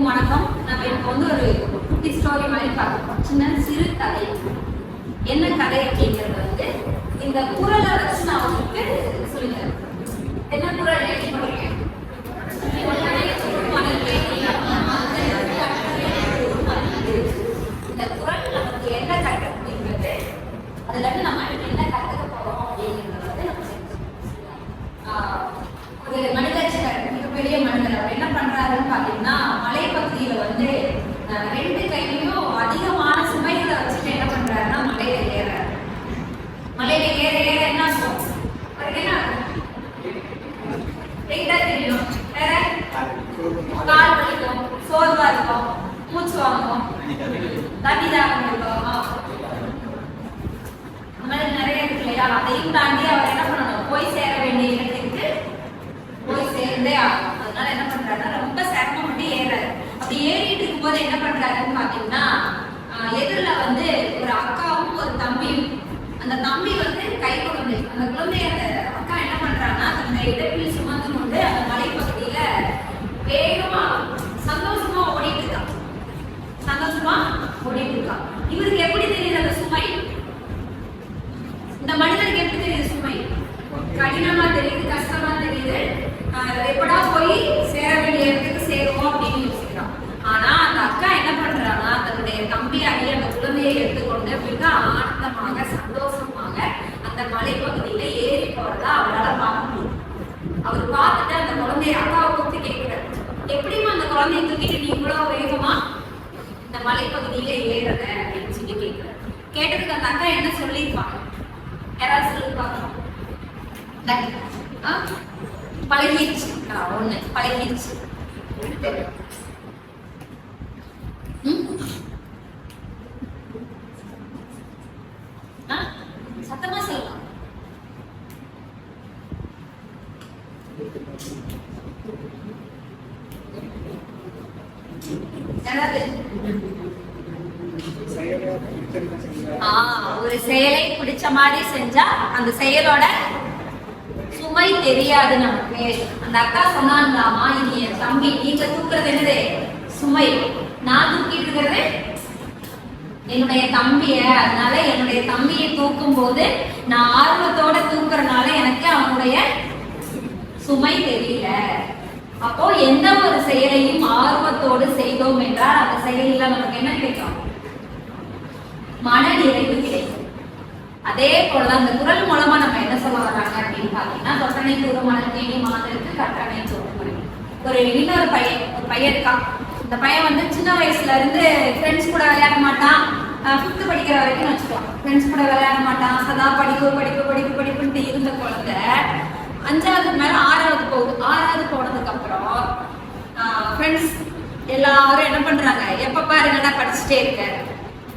அனைவருக்கும் வணக்கம். நம்ம எனக்கு வந்து ஒரு குட்டி ஸ்டோரி மாதிரி பார்க்கலாம் சின்ன சிறு கதை. என்ன கதை அப்படிங்கிறது வந்து இந்த குரலை வச்சு நான் உங்களுக்கு சொல்லித்தரேன். என்ன குரல் எழுதி போடுறேன் இந்த குரல் நமக்கு என்ன கற்று அப்படிங்கிறது அதுல நம்ம என்ன கற்றுக்க போறோம் அப்படிங்கிறது வந்து நம்ம தெரிஞ்சுக்கணும். ஆஹ் ஒரு மனிதர் மிகப்பெரிய மனிதர் அவர் என்ன பண்றாருன்னு பாத்தீங்கன்னா மலைப்பகுதியில வந்து ஆஹ் ரெண்டு கையிலையும் அதிகமான சுமைகளை வச்சுட்டு என்ன பண்றாருன்னா மலையில ஏறாரு மலையில ஏற ஏற என்ன ஆகும் அவருக்கு என்ன ஆகும் லைட்டா தெரியும் வேற கால் வலிக்கும் சோர்வா இருக்கும் மூச்சு வாங்கும் தண்ணி அந்த மாதிரி நிறைய இருக்கு இல்லையா? அதையும் தாண்டி அவர் என்ன பண்ணணும்? போய் சேர வேண்டிய இடத்துக்கு போய் சேர்ந்தே ஆகும் அதனால என்ன பண்றாருன்னா ரொம்ப சிரமப்பட்டு ஏறாரு. அப்படி ஏறிட்டு இருக்கும்போது என்ன பண்றாருன்னு பாத்தீங்கன்னா எதிரில் வந்து ஒரு அக்காவும் ஒரு தம்பியும். அந்த தம்பி வந்து கை குழந்தை அந்த குழந்தைய அக்கா என்ன பண்றாங்கன்னா தன்னுடைய இடத்தில் சுமந்து கொண்டு அந்த மலைப்பகுதியில வேகமா சந்தோஷமா ஓடிட்டு இருக்கான் சந்தோஷமா ஓடிட்டு இருக்கான் இவருக்கு எப்படி தெரியுது அந்த சுமை இந்த மனிதனுக்கு எப்படி தெரியுது சுமை? கடினமா தெரியுது கஷ்டமா தெரியுது. எப்படா போய் சேர வேண்டிய இடத்துக்கு சேருவோம் அப்படின்னு யோசிக்கிறான். ஆனா அந்த அக்கா என்ன பண்றாங்கன்னா தன்னுடைய தம்பியாகி அந்த குழந்தையை எடுத்துக்கொண்டு மிக ஆனந்தமாக சந்தோஷமாக அந்த மலைப்பகுதியில ஏறி போறதா அவரால் பார்க்க முடியும். அவர் பார்த்துட்டு அந்த குழந்தைய அக்காவை கூப்பிட்டு கேட்கிறார். எப்படிம்மா அந்த குழந்தைய தூக்கிட்டு நீ இவ்வளவு வேகமா இந்த மலைப்பகுதியில ஏறுற அப்படின்னு சொல்லி கேட்கிறார். கேட்டதுக்கு அந்த அக்கா என்ன சொல்லியிருப்பாங்க? யாராவது சொல்லி பார்க்கலாம் ஆ? ஒண்ணு. பழகிருச்சு சத்தமா சொல்லலாம். யாராவது? ஒரு செயலை பிடிச்ச மாதிரி செஞ்சா அந்த செயலோட சுமை தெரியாது நமக்கு. அந்த அக்கா சொன்னாங்களாமா இது என் தம்பி நீங்க தூக்குறது என்னது? சுமை. நான் தூக்கிட்டு இருக்கிறது என்னுடைய தம்பிய. அதனால என்னுடைய தம்பியை தூக்கும் போது நான் ஆர்வத்தோட தூக்குறதுனால எனக்கு அவனுடைய சுமை தெரியல. அப்போ எந்த ஒரு செயலையும் ஆர்வத்தோடு செய்தோம் என்றால் அந்த செயலில் நமக்கு என்ன கிடைக்கும்? மன நிறைவு கிடைக்கும். அதே போலதான் அந்த குரல் மூலமா நம்ம என்ன சொல்ல வர்றாங்க அப்படின்னு பாத்தீங்கன்னா தொட்டனை தூரமான தேனி மாதருக்கு கட்டணை தூரமணி ஒரு இன்னொரு பையன் ஒரு பையன் இருக்கான். இந்த பையன் வந்து சின்ன வயசுல இருந்து ஃப்ரெண்ட்ஸ் கூட விளையாட மாட்டான். ஃபிஃப்த் படிக்கிற வரைக்கும் வச்சுக்கலாம். ஃப்ரெண்ட்ஸ் கூட விளையாட மாட்டான். சதா படிப்பு படிப்பு படிப்பு படிப்புன்ட்டு இருந்த குழந்தை அஞ்சாவது மேல ஆறாவது போகுது ஆறாவது போனதுக்கு அப்புறம் ஃப்ரெண்ட்ஸ் எல்லாரும் என்ன பண்றாங்க? எப்ப பாருங்கடா படிச்சுட்டே இருக்க.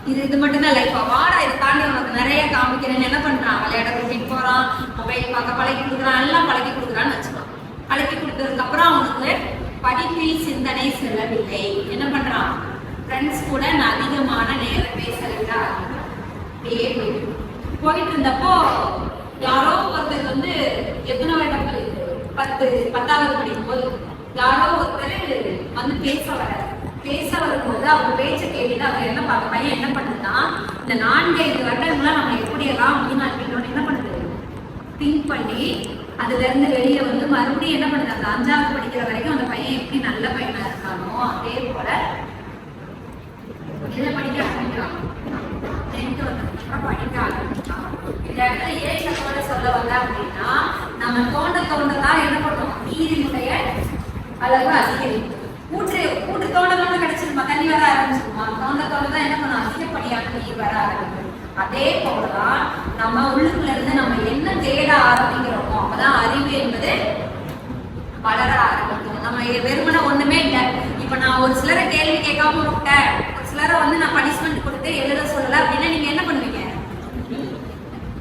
இது இது மட்டும்தான் இல்லை லைஃபா வாடா இதை தாண்டி உனக்கு நிறைய காமிக்கிறேன்னு என்ன பண்றான் விளையாட கூட்டிட்டு போறான். மொபைல் பார்க்க பழகி கொடுக்குறான். எல்லாம் பழகி கொடுக்குறான்னு வச்சுக்கலாம் பழகி கொடுத்ததுக்கு அப்புறம் அவனுக்கு படிப்பில் சிந்தனை செல்லவில்லை. என்ன பண்றான் ஃப்ரெண்ட்ஸ் கூட நான் அதிகமான நேரம் பேசலைடா போயிட்டு போயிட்டு இருந்தப்போ யாரோ ஒருத்தர் வந்து எத்தனை வருடம் பத்து பத்தாவது படிக்கும் போது யாரோ ஒருத்தர் வந்து பேச வராது பேச வரும்போது அவங்க பேச்ச கேட்டுட்டு அவங்க என்ன பார்க்க பையன் என்ன பண்ணுதுன்னா இந்த நான்கு ஐந்து வருடங்களா நம்ம எப்படி எல்லாம் அப்படின்னு வீணாக்கிட்டோம்னு என்ன பண்ணுது? திங்க் பண்ணி அதுல இருந்து வெளியே வந்து மறுபடியும் என்ன பண்ணுது? அந்த அஞ்சாவது படிக்கிற வரைக்கும் அந்த பையன் எப்படி நல்ல பையனா இருக்கானோ அதே போல என்ன படிக்க ஆரம்பிக்கிறான்? வந்ததுக்கப்புறம் படிக்க ஆரம்பிச்சான் இந்த இடத்துல ஏன் தகவலை சொல்ல வந்தா அப்படின்னா நம்ம தோண்ட தோண்டதான் என்ன பண்ணுவோம்? நீரினுடைய அளவு அதிகரிக்கும். கூட்டு ஊற்று தோண்ட தோண்ட கிடைச்சிருமா தண்ணி வர ஆரம்பிச்சிருமா? தோண்ட தோண்ட தான் என்ன பண்ணும் அதிகப்படியான நீர் வர ஆரம்பிக்கும். அதே போலதான் நம்ம உள்ளுக்குள்ள இருந்து நம்ம என்ன தேட ஆரம்பிக்கிறோமோ அப்பதான் அறிவு என்பது வளர ஆரம்பிக்கும். நம்ம வெறுமனை ஒண்ணுமே இல்லை. இப்ப நான் ஒரு சிலரை கேள்வி கேட்காம விட்டேன். ஒரு சிலரை வந்து நான் பனிஷ்மெண்ட் கொடுத்து எழுத சொல்லல அப்படின்னா நீங்க என்ன பண்ணுவீங்க?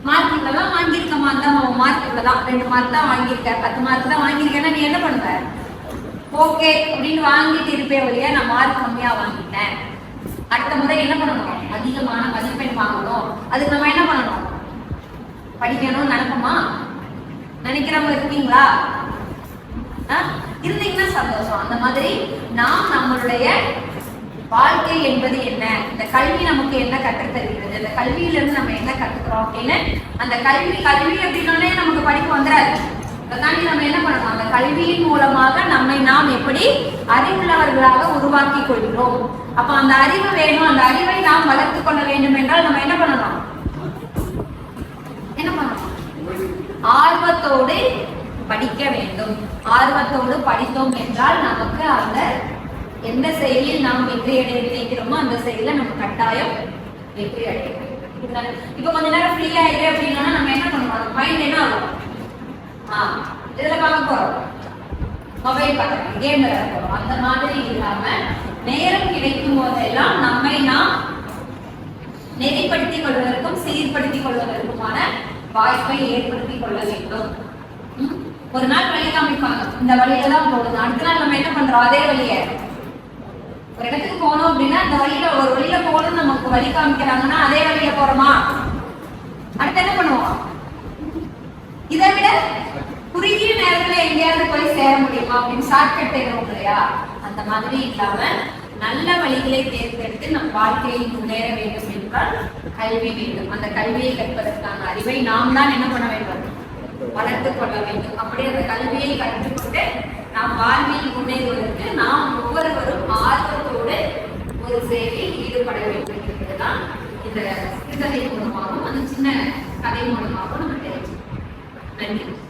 மார்க் இவ்வளவுதான் வாங்கியிருக்கமா தான் மார்க் இவ்வளவுதான் ரெண்டு மார்க் தான் வாங்கியிருக்க பத்து மார்க் தான் வாங்கியிருக்கேன்னா நீ என்ன பண்ணுவ? ஓகே அப்படின்னு வாங்கிட்டு இருப்பே வழியா நான் மார்க் கம்மியா வாங்கிட்டேன். அடுத்த முறை என்ன பண்ணணும்? அதிகமான மதிப்பெண் வாங்கணும். அதுக்கு நம்ம என்ன பண்ணணும்? படிக்கணும்னு நினைப்போமா? நினைக்கிறவங்க இருக்கீங்களா? ஆ? இருந்தீங்கன்னா சந்தோஷம். அந்த மாதிரி நாம் நம்மளுடைய வாழ்க்கை என்பது என்ன? இந்த கல்வி நமக்கு என்ன கற்றுத் தருகிறது? இந்த கல்வியில இருந்து நம்ம என்ன கத்துக்கிறோம் அப்படின்னு அந்த கல்வி கல்வி அப்படின்னோடனே நமக்கு படிப்பு வந்துடாது. அதனால நம்ம என்ன பண்ணணும்? அந்த கல்வியின் மூலமாக நம்மை நாம் எப்படி அறிவுள்ளவர்களாக உருவாக்கி கொள்கிறோம். அப்ப அந்த அறிவு வேணும். அந்த அறிவை நாம் வளர்த்துக் கொள்ள வேண்டும் என்றால் நம்ம என்ன பண்ணணும்? என்ன பண்ணணும்? ஆர்வத்தோடு படிக்க வேண்டும். ஆர்வத்தோடு படித்தோம் என்றால் நமக்கு அந்த எந்த செயலில் நாம் வெற்றி அடைய நினைக்கிறோமோ அந்த செயலில் நம்ம கட்டாயம் வெற்றி அடைய இப்ப கொஞ்ச நேரம் ஃப்ரீ ஆயிடு அப்படின்னா நம்ம என்ன பண்ணுவோம்? மைண்ட் என்ன ஆ, இதுல பார்க்க போறோம். மொபைல் பார்க்க கேம் விளையாட போறோம் அந்த மாதிரி இல்லாம நேரம் கிடைக்கும் போதெல்லாம் நம்மை நாம் நெறிப்படுத்திக் கொள்வதற்கும் சீர்படுத்திக் கொள்வதற்குமான வாய்ப்பை ஏற்படுத்திக் கொள்ள வேண்டும். ஒரு நாள் வழி காமிப்பாங்க. இந்த வழியில தான் போகணும் அடுத்த நாள் நம்ம என்ன பண்றோம்? அதே வழியை. ஒரு இடத்துக்கு போனோம் அப்படின்னா அந்த வழியில ஒரு வழியில போகணும் நமக்கு வழி காமிக்கிறாங்கன்னா அதே வழியில போறோமா? அடுத்து என்ன பண்ணுவோம்? இதை விட குறுகிய நேரத்துல எங்கேயாவது போய் சேர முடியுமா அப்படின்னு ஷார்ட்கட் தேடுவோம் இல்லையா அந்த மாதிரி இல்லாம நல்ல வழிகளை தேர்ந்தெடுத்து நம் வாழ்க்கையில் முன்னேற வேண்டும் என்றால் கல்வி வேண்டும். அந்த கல்வியை கற்பதற்கான அறிவை நாம் தான் என்ன பண்ண வேண்டும்? வளர்த்து கொள்ள வேண்டும். அப்படி அந்த கல்வியை கற்றுக்கொண்டு நாம் வாழ்வில் முன்னேறுவதற்கு நாம் ஒவ்வொருவரும் ஆர்வத்தோடு ஒரு செயலில் ஈடுபட வேண்டும் என்பதுதான் இந்த சிறுகதை மூலமாகவும் அந்த சின்ன கதை மூலமாகவும் நம்ம